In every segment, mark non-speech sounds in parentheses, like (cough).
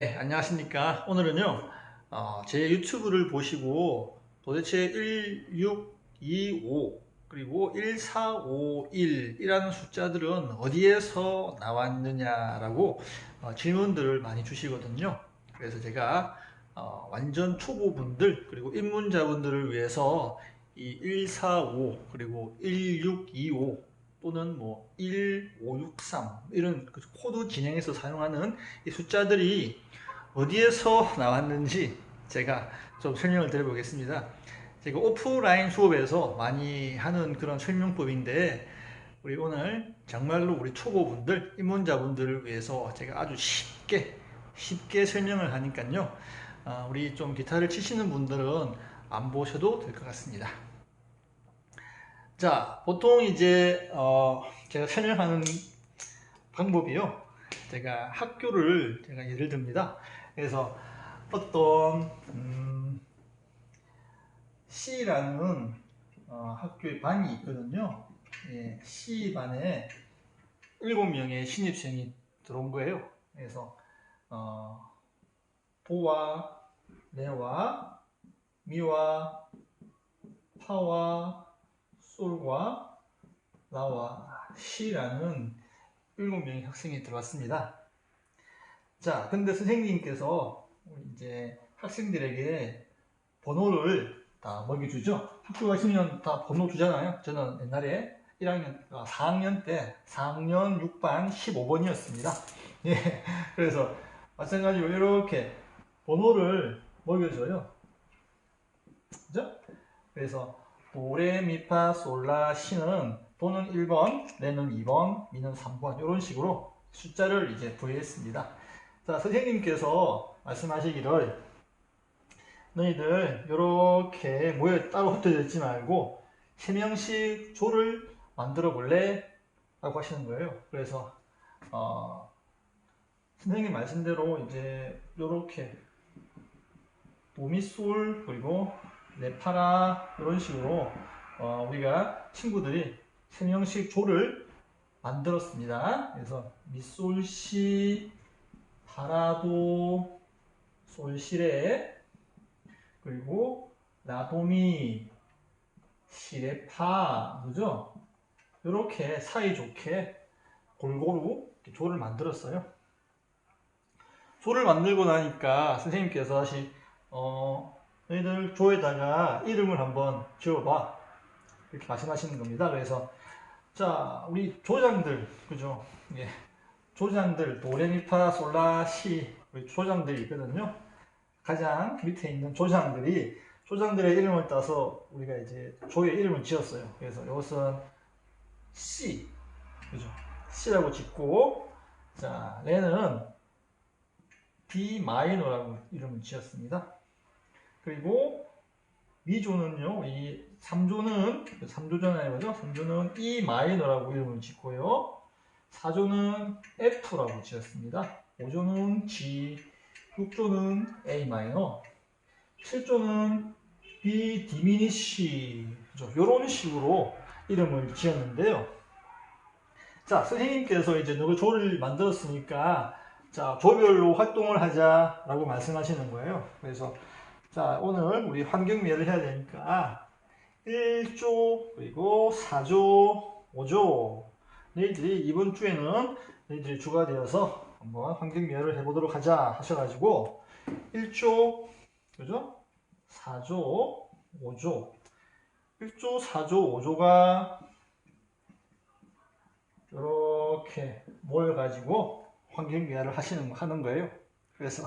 네, 안녕하십니까. 오늘은요, 어, 제 유튜브를 보시고 도대체 1625 그리고 1451 이라는 숫자들은 어디에서 나왔느냐라고 어, 질문들을 많이 주시거든요. 그래서 제가 어, 완전 초보분들 그리고 입문자분들을 위해서 이 145 그리고 1625 또는 뭐 1563 이런 그 코드 진행에서 사용하는 이 숫자들이 어디에서 나왔는지 제가 좀 설명을 드려보겠습니다. 제가 오프라인 수업에서 많이 하는 그런 설명법인데 우리 오늘 정말로 우리 초보분들, 입문자분들을 위해서 제가 아주 쉽게 쉽게 설명을 하니까요. 어, 우리 좀 기타를 치시는 분들은 안 보셔도 될 것 같습니다. 자, 보통 이제 어, 제가 설명하는 방법이요. 제가 학교를 제가 예를 듭니다. 그래서 어떤 음, C라는 어, 학교의 반이 있거든요. 예, C 반에 7명의 신입생이 들어온 거예요. 그래서 어, 보와 레와 미와 파와 솔과 라와 C라는 7명의 학생이 들어왔습니다. 자, 근데 선생님께서 이제 학생들에게 번호를 다 먹여주죠. 학교 가시면 다 번호 주잖아요. 저는 옛날에 1학년, 4학년 때 4학년 6반 15번이었습니다. 예, (laughs) 그래서 마찬가지로 이렇게 번호를 먹여줘요. 그죠? 그래서 도레미파 솔라 시는 도는 1번, 레는 2번, 미는 3번 이런 식으로 숫자를 이제 부여했습니다. 자, 선생님께서 말씀하시기를 너희들 이렇게 모여 따로 흩어져 있지 말고 세 명씩 조를 만들어 볼래? 라고 하시는 거예요. 그래서 어, 선생님 말씀대로 이제 이렇게 도미솔 그리고 네파라 이런 식으로 어, 우리가 친구들이 세 명씩 조를 만들었습니다. 그래서 미솔시 파라도 솔시레 그리고 라도미 시레파 그죠? 이렇게 사이좋게 골고루 조를 만들었어요. 조를 만들고 나니까 선생님께서 다시 어, 너희들 조에다가 이름을 한번 지어봐 이렇게 말씀하시는 겁니다. 그래서 자 우리 조장들 그죠? 예. 조장들 도레미파 솔라시 우리 조장들이 있거든요. 가장 밑에 있는 조장들이 조장들의 이름을 따서 우리가 이제 조의 이름을 지었어요. 그래서 이것은 C 그죠? C라고 짓고 자 레는 B 마이너라고 이름을 지었습니다. 그리고 미조는요, 이 3조는 3조잖아요, 그죠? 3조는 E 마이너라고 이름을 짓고요. 4조는 F라고 지었습니다. 5조는 G, 6조는 A 마이너, 7조는 B 디미니시, 이런 식으로 이름을 지었는데요. 자, 선생님께서 이제 누구 조를 만들었으니까 자, 조별로 활동을 하자라고 말씀하시는 거예요. 그래서 자, 오늘 우리 환경미해를 해야 되니까 1조, 그리고 4조, 5조 너희들이 이번 주에는 너희들이 주가 되어서 한번 환경미화를 해보도록 하자 하셔가지고 1조, 그죠? 4조, 5조 1조, 4조, 5조가 이렇게 모여가지고 환경미화를 하시는 하는 거예요. 그래서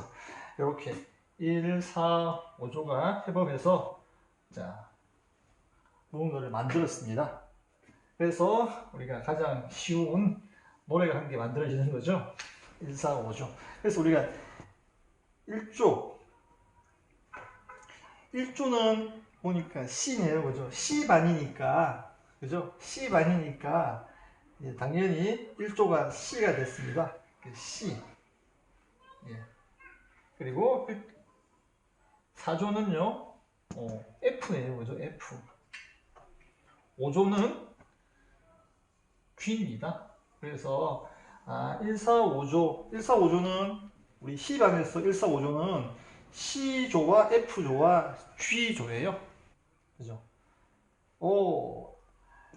이렇게 1, 4, 5조가 협업해서 자 무언가를 만들었습니다. 그래서 우리가 가장 쉬운 노래가 한 개 만들어지는 거죠. 1, 4, 5조. 그래서 우리가 1조 1조는 보니까 C네요. 그죠? C반이니까 그죠? C반이니까 당연히 1조가 C가 됐습니다. C 예. 그리고 4조는요 어, F네요. 그죠? F 5조는 G입니다. 그래서 아, 1, 4, 5조 1, 4, 5조는 우리 C반에서 1, 4, 5조는 C조와 F조와 G조예요. 그죠? 오,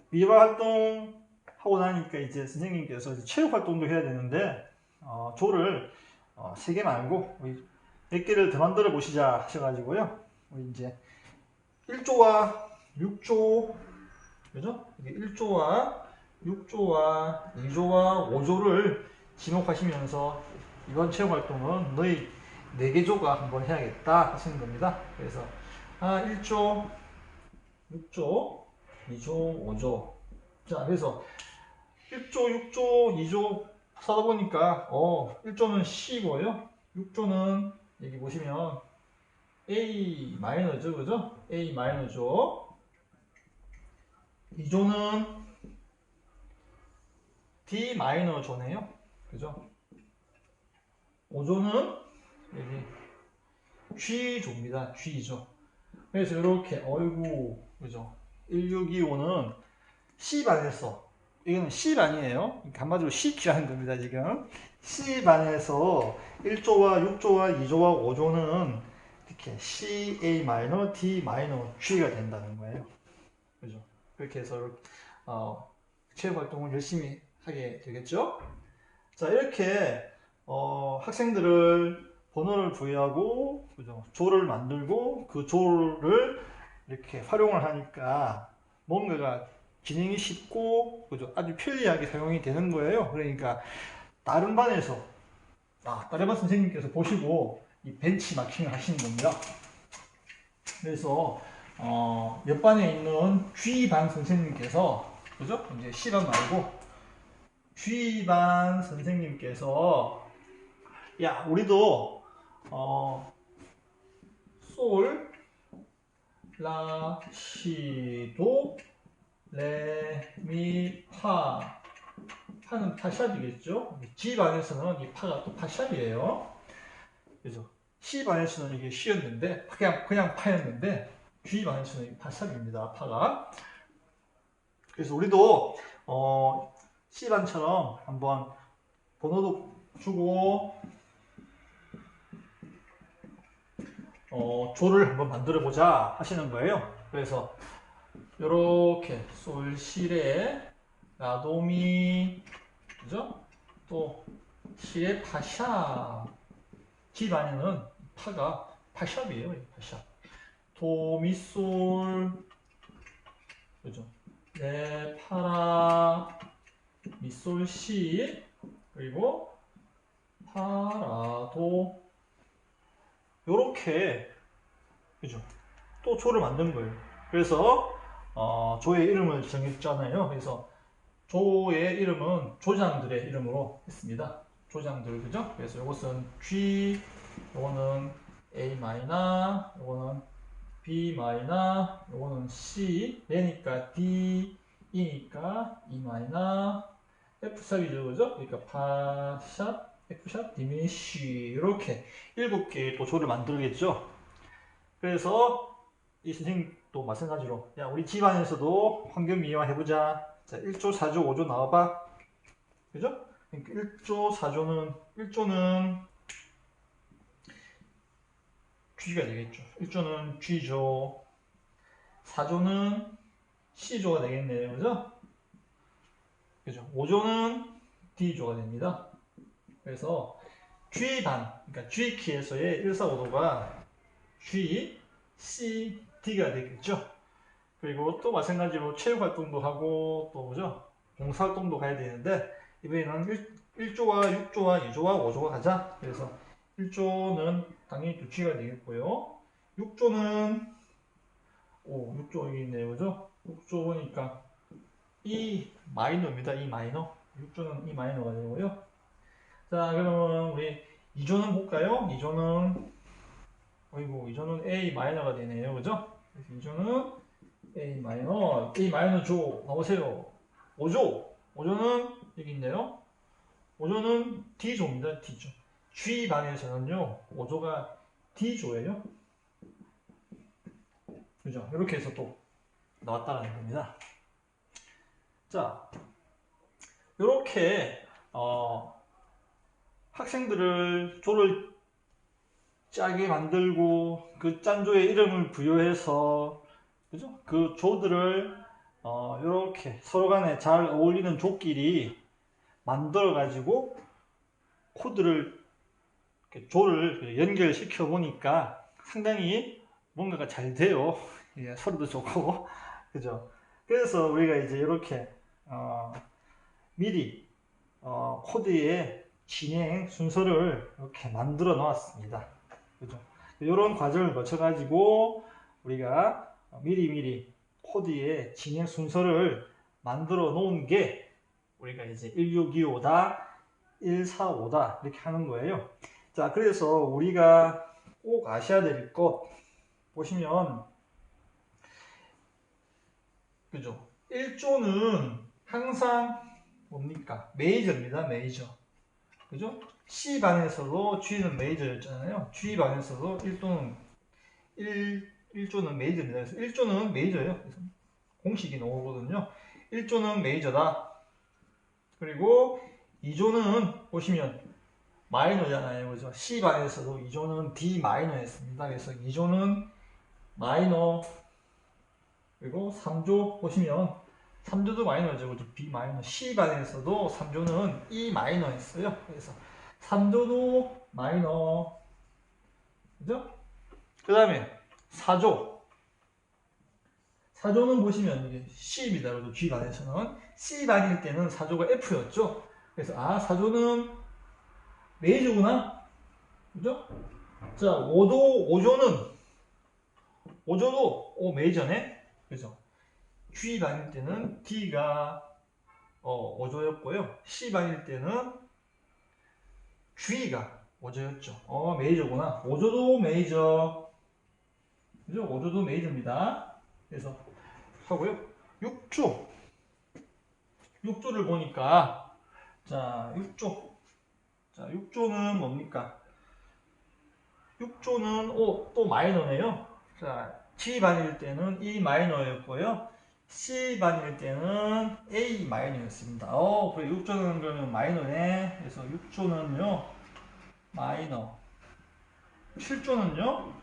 미화 활동 하고 나니까 이제 선생님께서 이제 체육 활동도 해야 되는데, 어, 조를 어, 3개 말고 우리 몇 개를 더 만들어 보시자 하셔가지고요. 우리 이제 1조와 6조, 그죠? 이게 1조와 6조와 2조와 5조를 지목하시면서 이번 체육 활동은 너희 4개 조가 한번 해야겠다 하시는 겁니다. 그래서 아 1조, 6조, 2조, 5조. 자, 그래서 1조, 6조, 2조 사다 보니까 어 1조는 C고요. 6조는 여기 보시면 A 마이너죠, 그죠? A 마이너죠. 2조는 D 마이너 조네요. 그죠? 5조는 여기 G조입니다. G죠. 그래서 이렇게 어이구 그죠? 1625는 C반에서 이거는 C반이에요. 한마디로 C키라는 겁니다, 지금. C반에서 1조와 6조와 2조와 5조는 이렇게 C, A 마이너, 된다는 거예요. 그죠? 그렇게 해서 어, 체육 활동을 열심히 하게 되겠죠? 자, 이렇게 어, 학생들을 번호를 부여하고 그죠? 조를 만들고 그 조를 이렇게 활용을 하니까 뭔가가 진행이 쉽고 그죠? 아주 편리하게 사용이 되는 거예요. 그러니까 다른 반에서 아, 다른 반 선생님께서 보시고 이 벤치 마킹을 하시는 겁니다. 그래서 어, 옆 반에 있는 G반 선생님께서 그죠? 이제 C반 말고 G반 선생님께서 야 우리도 어, 솔, 라, 시도, 레, 미, 파 파는 파샵이겠죠? G반에서는 이 파가 또 파샵이에요 그죠? C반에서는 이게 C였는데 그냥, 그냥 파였는데 G반에서는 파샵입니다 파가 그래서 우리도 어, C반처럼 한번 번호도 주고 어, 조를 한번 만들어 보자 하시는 거예요. 그래서 이렇게 솔시레 라도미 그죠? 또 시레 파샵 집안에는 파가 파샵이에요. 파샵 도미솔 그죠? 네 파라 미솔시 그리고 파라도 요렇게 그죠 또 조를 만든 거예요 그래서 어, 조의 이름을 정했잖아요. 그래서 조의 이름은 조장들의 이름으로 했습니다. 조장들 그죠? 그래서 이것은 G 요거는 A 마이너 요거는 B 마이너 요거는 C 얘니까 D E니까 E 마이너. F샵이죠 그죠? 그러니까 파샵 F샵, 디미쉬 이렇게 일곱 개의 도조를 만들겠죠. 그래서 이 선생님 도 마찬가지로 야 우리 집안에서도 환경 미화 해보자. 자 1조, 4조, 5조 나와봐. 그죠? 그러니까 1조, 4조는 1조는 G가 되겠죠. 1조는 G조, 4조는 C조가 되겠네요. 그죠? 그죠? 5조는 D조가 됩니다. 그래서 G반, 그러니까 G키에서의 145도가 G, C, D가 되겠죠. 그리고 또 마찬가지로 체육 활동도 하고 또 뭐죠? 봉사 활동도 가야 되는데 이번에는 1, 조와 6조와 2조와 5조가 가자. 그래서 1조는 당연히 또 G가 되겠고요. 6조는 오, 6조 여기 있네요. 그죠? 6조 보니까 E 마이너입니다. E 마이너. 6조는 E 마이너가 되고요. 자, 그러면 우리 2조는 볼까요? 2조는 어이구, 2조는 A 마이너가 되네요. 그죠? 그래서 2조는 A 마이너, A 마이너 조 나오세요. 5조, 5조는 여기 있네요. 5조는 D조입니다. D조. G 반에서는요, 5조가 D조예요. 그죠? 이렇게 해서 또 나왔다는 겁니다. 자, 이렇게 어, 학생들을 조를 짜게 만들고 그 짠조의 이름을 부여해서 그죠? 그 조들을 어, 이렇게 서로 간에 잘 어울리는 조끼리 만들어 가지고 코드를 조를 연결시켜 보니까 상당히 뭔가가 잘 돼요. (laughs) 예, 소리도 좋고 (laughs) 그죠? 그래서 우리가 이제 이렇게 어, 미리 어, 코드의 진행 순서를 이렇게 만들어 놓았습니다. 그죠? 이런 과정을 거쳐 가지고 우리가 미리 미리 코드의 진행 순서를 만들어 놓은 게 우리가 이제 1625다, 145다 이렇게 하는 거예요. 자, 그래서 우리가 꼭 아셔야 될 것 보시면 그죠? 1조는 항상 뭡니까? 메이저입니다. 메이저. 그죠? C 반에서도 G는 메이저였잖아요. G 반에서도 1도는 1 1조는 메이저입니다. 그래서 1조는 메이저예요. 그래서 공식이 나오거든요. 1조는 메이저다. 그리고 2조는 보시면 마이너잖아요. 그죠? C 반에서도 2조는 D 마이너였습니다. 그래서 2조는 마이너 그리고 3조 보시면 3조도 마이너죠. 그죠? B 마이너. C 반에서도 3조는 E 마이너였어요. 그래서 3조도 마이너. 그죠? 그 다음에 4조. 4조는 보시면 이게 C입니다. 그죠? G 반에서는. C 반일 때는 4조가 F였죠. 그래서 아, 4조는 메이저구나. 그죠? 자, 5조, 5조는 5조도 오 메이저네. 그죠? G 반일 때는 D가 어, 5조였고요. C 반일 때는 G가 5조였죠. 어, 메이저구나. 5조도 메이저. 그죠? 5조도 메이저입니다. 그래서 하고요. 6조. 6조를 보니까 자, 6조. 자, 6조는 뭡니까? 6조는 오, 또 마이너네요. 자, G 반일 때는 E 마이너였고요. C 반일 때는 A 마이너였습니다. 어, 그래 6조는 그러면 마이너네. 그래서 6조는요 마이너. 7조는요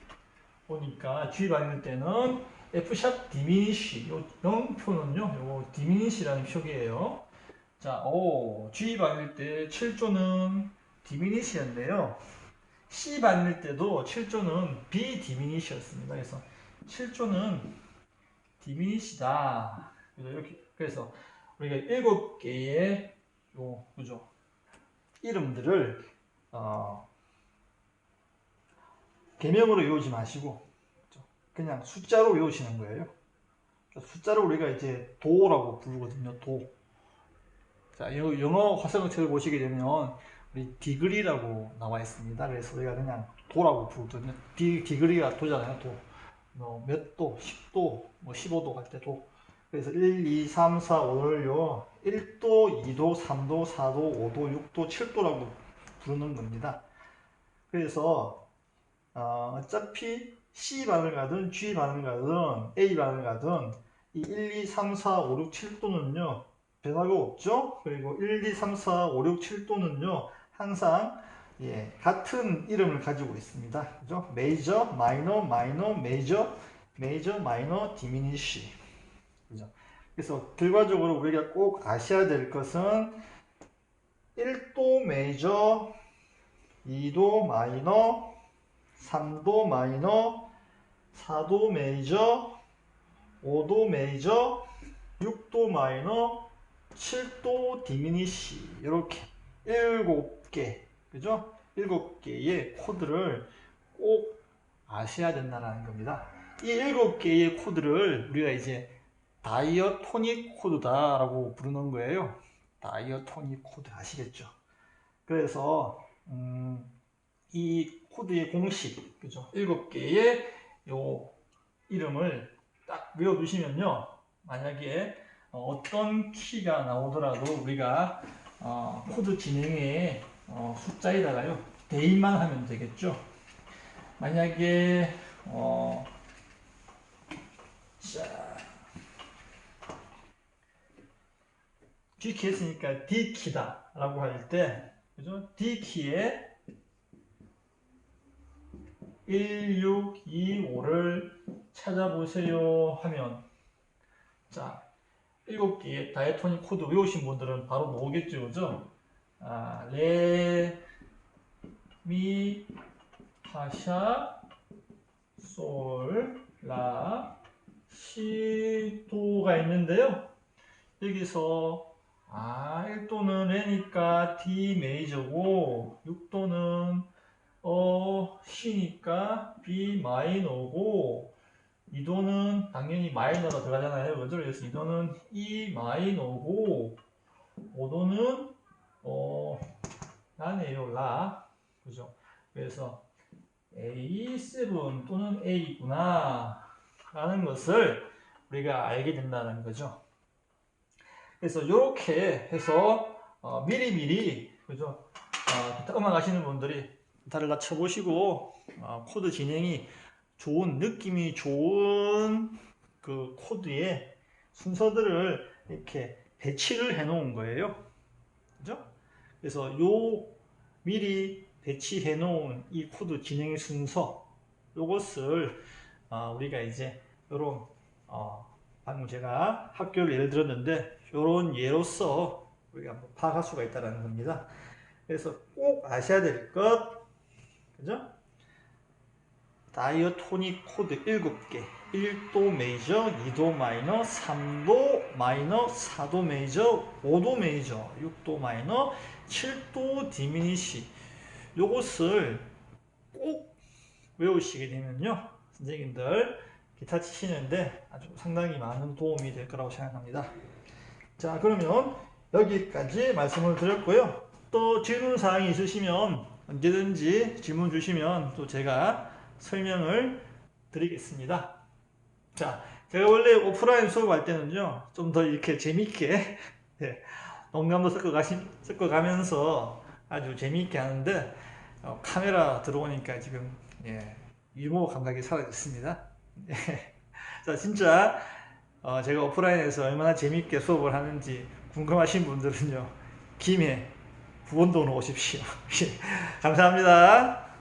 보니까 G 반일 때는 F 샵 디미니시. 요 영표는요, 요거 디미니시라는 표기예요. 자, 오, G 반일 때 7조는 디미니시였는데요. C 반일 때도 7조는 B 디미니시였습니다. 그래서 7조는 디미니시다. 이렇게 그래서 우리가 일곱 개의 요 그죠 이름들을 어, 개명으로 외우지 마시고? 그냥 숫자로 외우시는 거예요. 숫자로 우리가 이제 도라고 부르거든요. 도. 자, 여- 영어 화성어책을 보시게 되면 우리 디그리라고 나와 있습니다. 그래서 우리가 그냥 도라고 부르거든요. 디, 디그리가 도잖아요. 도. 뭐몇 도, 10도, 뭐 15도 갈 때 도. 그래서 1, 2, 3, 4, 5를요. 1도, 2도, 3도, 4도, 5도, 6도, 7도라고 부르는 겁니다. 그래서 어, 어차피 C 반을 가든 G 반을 가든 A 반을 가든 이 1, 2, 3, 4, 5, 6, 7도는요. 변화가 없죠? 그리고 1, 2, 3, 4, 5, 6, 7도는요. 항상 예, 같은 이름을 가지고 있습니다. 그죠? 메이저, 마이너, 마이너, 메이저, 메이저, 마이너, 디미니시. 그죠? 그래서 결과적으로 우리가 꼭 아셔야 될 것은 1도 메이저, 2도 마이너, 3도 마이너, 4도 메이저, 5도 메이저, 6도 마이너, 7도 디미니시 이렇게 7개 그죠? 7개의 코드를 꼭 아셔야 된다는 겁니다. 이 7개의 코드를 우리가 이제 다이어토닉 코드다라고 부르는 거예요. 다이어토닉 코드 아시겠죠? 그래서 음, 이 코드의 공식 그죠? 7개의 요 이름을 딱 외워두시면요. 만약에 어, 어떤 키가 나오더라도 우리가 어, 코드 진행에 어, 숫자에다가요 대입만 하면 되겠죠. 만약에 어, 자 G 키 했으니까 D 키다 라고 할 때 그죠? D키에 1625를 찾아보세요 하면 자, 7개의 다이토닉 코드 외우신 분들은 바로 나오겠죠, 그죠? 아, 레, 미, 파샤, 솔, 라, 시, 도가 있는데요. 여기서 아, 1도는 레니까 D 메이저고 6도는 어, C니까 B 마이너고 2도는 당연히 마이너가 들어가잖아요. 그죠? 그래서 2도는 E 마이너고 5도는 어, 라네요. 라. 그죠? 그래서 A7 또는 A구나 라는 것을 우리가 알게 된다는 거죠. 그래서 이렇게 해서 어, 미리미리 그죠? 어, 기타 음악 하시는 분들이 기타를 다 쳐보시고 어, 코드 진행이 좋은 느낌이 좋은 그 코드의 순서들을 이렇게 배치를 해 놓은 거예요. 그죠? 그래서 요 미리 배치해 놓은 이 코드 진행의 순서 요것을 어, 우리가 이제 요런 어, 방금 제가 학교를 예를 들었는데 요런 예로서 우리가 한번 파악할 수가 있다는 겁니다. 그래서 꼭 아셔야 될 것, 그죠? 다이어토닉 코드 7개 1도 메이저, 2도 마이너, 3도 마이너, 4도 메이저, 5도 메이저, 6도 마이너, 7도 디미니시. 요것을 꼭 외우시게 되면요 선생님들 기타 치시는데 아주 상당히 많은 도움이 될 거라고 생각합니다. 자 그러면 여기까지 말씀을 드렸고요. 또 질문 사항이 있으시면 언제든지 질문 주시면 또 제가 설명을 드리겠습니다. 자 제가 원래 오프라인 수업할 때는요 좀 더 이렇게 재밌게 예, (laughs) 농담도 섞어가시, 섞어가 면서 아주 재미있게 하는데 어, 카메라 들어오니까 지금 예, 유머 감각이 사라졌습니다. 예. (laughs) 자 진짜 어, 제가 오프라인에서 얼마나 재미있게 수업을 하는지 궁금하신 분들은요 김해 부원동으로 오십시오. (laughs) 예, 감사합니다.